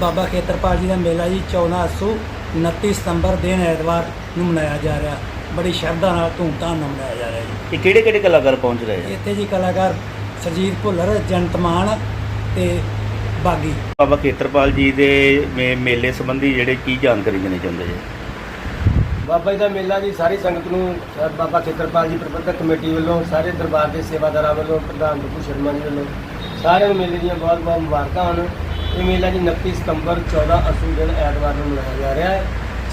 ਬਾਬਾ ਖੇਤਰਪਾਲ ਜੀ ਦਾ ਮੇਲਾ ਜੀ 14 ਅਸੂ 29 ਸਤੰਬਰ ਦਿਨ ਐਤਵਾਰ ਨੂੰ ਮਨਾਇਆ ਜਾ ਰਿਹਾ। ਬੜੀ ਸ਼ਰਧਾ ਨਾਲ ਧੂਮਧਾਮ ਨਾਲ ਮਨਾਇਆ ਜਾ ਰਿਹਾ ਜੀ। ਇਹ ਕਿਹੜੇ ਕਿਹੜੇ ਕਲਾਕਾਰ ਪਹੁੰਚ ਰਹੇ ਆ ਇੱਥੇ ਜੀ ਕਲਾਕਾਰ ਸਰਜੀਤ ਭੁੱਲਰ ਜੰਤ ਮਾਨ ਤੇ ਬਾਗੀ। ਬਾਬਾ ਖੇਤਰਪਾਲ ਜੀ ਦੇ ਮੇ- ਮੇਲੇ ਸੰਬੰਧੀ ਜਿਹੜੇ ਕੀ ਜਾਣਕਾਰੀ ਦੇਣੀ ਚਾਹੁੰਦੇ ਜੀ? ਬਾਬਾ ਜੀ ਦਾ ਮੇਲਾ ਜੀ ਸਾਰੀ ਸੰਗਤ ਨੂੰ ਸਰ ਬਾਬਾ ਖੇਤਰਪਾਲ ਜੀ ਪ੍ਰਬੰਧਕ ਕਮੇਟੀ ਵੱਲੋਂ ਸਾਰੇ ਦਰਬਾਰ ਦੇ ਸੇਵਾਦਾਰਾਂ ਵੱਲੋਂ ਪ੍ਰਧਾਨ ਬੱਬੂ ਸ਼ਰਮਾ ਜੀ ਵੱਲੋਂ ਸਾਰਿਆਂ ਨੂੰ ਮੇਲੇ ਦੀਆਂ ਬਹੁਤ ਬਹੁਤ ਮੁਬਾਰਕਾਂ ਹਨ। ਇਹ ਮੇਲਾ ਜੀ 29 ਸਤੰਬਰ 14 ਅਸੂ ਦਿਨ ਐਤਵਾਰ ਨੂੰ ਮਨਾਇਆ ਜਾ ਰਿਹਾ ਹੈ।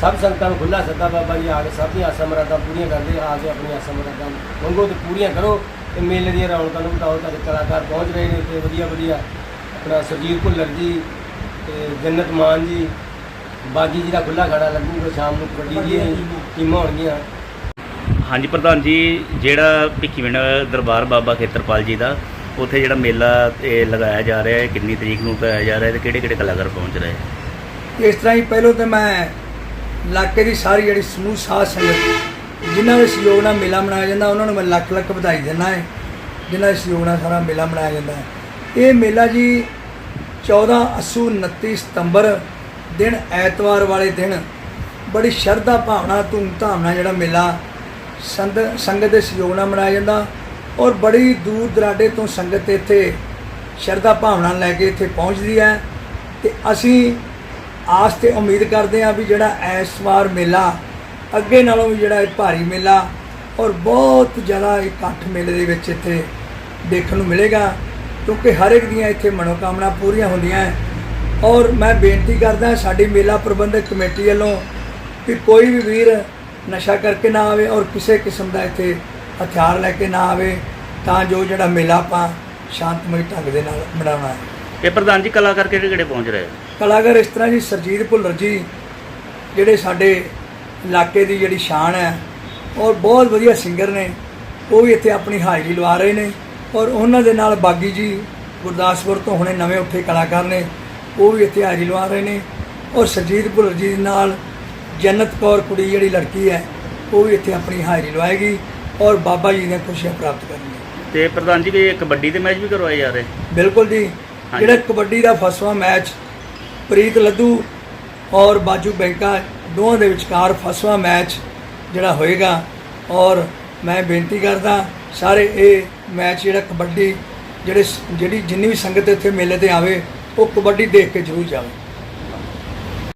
ਸਭ ਸੰਗਤਾਂ ਨੂੰ ਖੁੱਲਾ ਸੱਦਾ ਬਾਬਾ ਜੀ ਆ ਕੇ ਸਭ ਦੀਆਂ ਆਸਾਂ ਮੁਰਾਦਾਂ ਪੂਰੀਆਂ ਕਰਦੇ, ਆ ਕੇ ਆਪਣੀਆਂ ਆਸਾਂ ਮੁਰਾਦਾਂ ਮੰਗੋ ਤੇ ਪੂਰੀਆਂ ਕਰੋ ਤੇ ਮੇਲੇ ਦੀਆਂ ਰੌਣਕਾਂ ਨੂੰ ਵਧਾਓ ਤੁਹਾਡੇ ਕਲਾਕਾਰ ਪਹੁੰਚ ਰਹੇ ਨੇ ਤੇ ਵਧੀਆ ਵਧੀਆ ਆਪਣਾ ਸੁਰਜੀਤ ਭੁੱਲਰ ਜੀ ਤੇ ਜੰਨਤ ਮਾਨ ਜੀ, ਬਾਗੀ ਜੀ ਦਾ ਖੁੱਲਾ ਖਾੜਾ ਲੱਗੂਗਾ, ਸ਼ਾਮ ਨੂੰ ਕਬੱਡੀ ਦੀਆਂ ਟੀਮਾਂ ਹੋਣਗੀਆਂ। ਹਾਂਜੀ ਪ੍ਰਧਾਨ ਜੀ, ਜਿਹੜਾ ਭਿੱਖੀਵਿੰਡ ਦਰਬਾਰ ਬਾਬਾ ਖੇਤਰਪਾਲ ਜੀ ਦਾ ਉੱਥੇ ਜਿਹੜਾ ਮੇਲਾ ਇਹ ਲਗਾਇਆ ਜਾ ਰਿਹਾ ਹੈ, ਕਿੰਨੀ ਤਰੀਕ ਨੂੰ ਲਗਾਇਆ ਜਾ ਰਿਹਾ ਹੈ ਤੇ ਕਿਹੜੇ ਕਿਹੜੇ ਕਲਾਕਾਰ ਪਹੁੰਚ ਰਹੇ ਆ ਇਸ ਤਰ੍ਹਾਂ ਹੀ ਪਹਿਲੋਂ ਤੇ ਮੈਂ ਇਲਾਕੇ ਦੀ ਸਾਰੀ ਜਿਹੜੀ ਸਮੂਹ ਸਾਧ ਸੰਗਤ, ਜਿਨ੍ਹਾਂ ਦੇ ਸਹਿਯੋਗ ਨਾਲ ਮੇਲਾ ਮਨਾਇਆ ਜਾਂਦਾ, ਉਹਨਾਂ ਨੂੰ ਮੈਂ ਲੱਖ ਲੱਖ ਵਧਾਈ ਦਿੰਦਾ ਹੈ, ਜਿਨ੍ਹਾਂ ਦੇ ਸਹਿਯੋਗ ਨਾਲ ਸਾਰਾ ਮੇਲਾ ਮਨਾਇਆ ਜਾਂਦਾ ਹੈ। ਇਹ ਮੇਲਾ ਜੀ 14 ਅਸੂ 29 ਸਤੰਬਰ ਦਿਨ, ਐਤਵਾਰ ਵਾਲੇ ਦਿਨ ਬੜੀ ਸ਼ਰਧਾ ਭਾਵਨਾ, ਧੂਮਧਾਮ ਨਾਲ ਜਿਹੜਾ ਮੇਲਾ ਸੰਦ, ਸੰਗਤ ਦੇ ਸਹਿਯੋਗ ਨਾਲ ਮਨਾਇਆ ਜਾਂਦਾ। ਔਰ ਬੜੀ ਦੂਰ ਦਰਾਡੇ ਤੋਂ ਸੰਗਤ ਇੱਥੇ ਸ਼ਰਧਾ ਭਾਵਨਾ ਲੈ ਕੇ ਇੱਥੇ ਪਹੁੰਚਦੀ ਹੈ ਤੇ ਅਸੀਂ ਆਸ ਤੇ ਉਮੀਦ ਕਰਦੇ ਹਾਂ ਵੀ ਜਿਹੜਾ ਇਸ ਵਾਰ ਮੇਲਾ ਅੱਗੇ ਨਾਲੋਂ ਵੀ ਜਿਹੜਾ ਇਹ ਭਾਰੀ ਮੇਲਾ ਔਰ ਬਹੁਤ ਜ਼ਿਆਦਾ ਇਕੱਠ ਮੇਲੇ ਦੇ ਵਿੱਚ ਇੱਥੇ ਦੇਖਣ ਨੂੰ ਮਿਲੇਗਾ, ਕਿਉਂਕਿ ਹਰ ਇੱਕ ਦੀਆਂ ਇੱਥੇ ਮਨੋਕਾਮਨਾ ਪੂਰੀਆਂ ਹੁੰਦੀਆਂ ਹੈ। ਔਰ ਮੈਂ ਬੇਨਤੀ ਕਰਦਾ ਸਾਡੀ ਮੇਲਾ ਪ੍ਰਬੰਧਕ ਕਮੇਟੀ ਵੱਲੋਂ ਕਿ ਕੋਈ ਵੀ ਵੀਰ ਨਸ਼ਾ ਕਰਕੇ ਨਾ ਆਵੇ ਔਰ ਕਿਸੇ ਕਿਸਮ ਦਾ ਇੱਥੇ ਹਥਿਆਰ ਲੈ ਕੇ ਨਾ ਆਵੇ ਤਾਂ ਜੋ ਜਿਹੜਾ ਮੇਲਾ ਆਪਾਂ ਸ਼ਾਂਤਮਈ ਢੰਗ ਦੇ ਨਾਲ ਮਨਾਉਣਾ ਹੈ। ਇਹ ਪ੍ਰਧਾਨ ਜੀ ਕਲਾਕਾਰ ਕਿਹੜੇ ਕਿਹੜੇ ਪਹੁੰਚ ਰਹੇ? ਕਲਾਕਾਰ ਇਸ ਤਰ੍ਹਾਂ ਜੀ ਸਰਜੀਤ ਭੁੱਲਰ ਜੀ ਜਿਹੜੇ ਸਾਡੇ ਇਲਾਕੇ ਦੀ ਜਿਹੜੀ ਸ਼ਾਨ ਹੈ ਔਰ ਬਹੁਤ ਵਧੀਆ ਸਿੰਗਰ ਨੇ ਉਹ ਵੀ ਇੱਥੇ ਆਪਣੀ ਹਾਜ਼ਰੀ ਲਵਾ ਰਹੇ ਨੇ ਔਰ ਉਹਨਾਂ ਦੇ ਨਾਲ ਬਾਗੀ ਜੀ ਗੁਰਦਾਸਪੁਰ ਤੋਂ ਹੁਣੇ ਨਵੇਂ ਉੱਠੇ ਕਲਾਕਾਰ ਨੇ ਉਹ ਵੀ ਇੱਥੇ ਹਾਜ਼ਰੀ ਲਵਾ ਰਹੇ ਨੇ ਔਰ ਸਰਜੀਤ ਭੁੱਲਰ ਜੀ ਦੇ ਨਾਲ ਜੰਨਤ ਕੌਰ ਕੁੜੀ ਜਿਹੜੀ ਲੜਕੀ ਹੈ ਉਹ ਵੀ ਇੱਥੇ ਆਪਣੀ ਹਾਜ਼ਰੀ ਲਵਾਏਗੀ ਔਰ ਬਾਬਾ ਜੀ ਦੀਆਂ ਖੁਸ਼ੀਆਂ ਪ੍ਰਾਪਤ ਕਰਨਗੇ ਤੇ ਪ੍ਰਧਾਨ ਜੀ ਕੋਈ ਕਬੱਡੀ ਦੇ ਮੈਚ ਵੀ ਕਰਵਾਏ ਜਾ ਰਹੇ? ਬਿਲਕੁਲ ਜੀ। ਹਾਂਜੀ। ਜਿਹੜਾ ਕਬੱਡੀ ਦਾ ਫਸਵਾ ਮੈਚ ਪ੍ਰੀਤ ਲੱਦੂ ਔਰ ਬਾਜੂ ਬੈਂਕਾ ਦੋਵਾਂ ਦੇ ਵਿਚਕਾਰ ਫਸਵਾ ਮੈਚ ਜਿਹੜਾ ਹੋਏਗਾ ਔਰ ਮੈਂ ਬੇਨਤੀ ਕਰਦਾ ਸਾਰੇ ਇਹ ਮੈਚ ਜਿਹੜਾ ਕਬੱਡੀ ਜਿਹੜੇ ਸ- ਜਿਹੜੀ ਜਿੰਨੀ ਵੀ ਸੰਗਤ ਇੱਥੇ ਮੇਲੇ ਤੇ ਆਵੇ ਉਹ ਕਬੱਡੀ ਦੇਖ ਕੇ ਜ਼ਰੂਰ ਜਾਵੇ।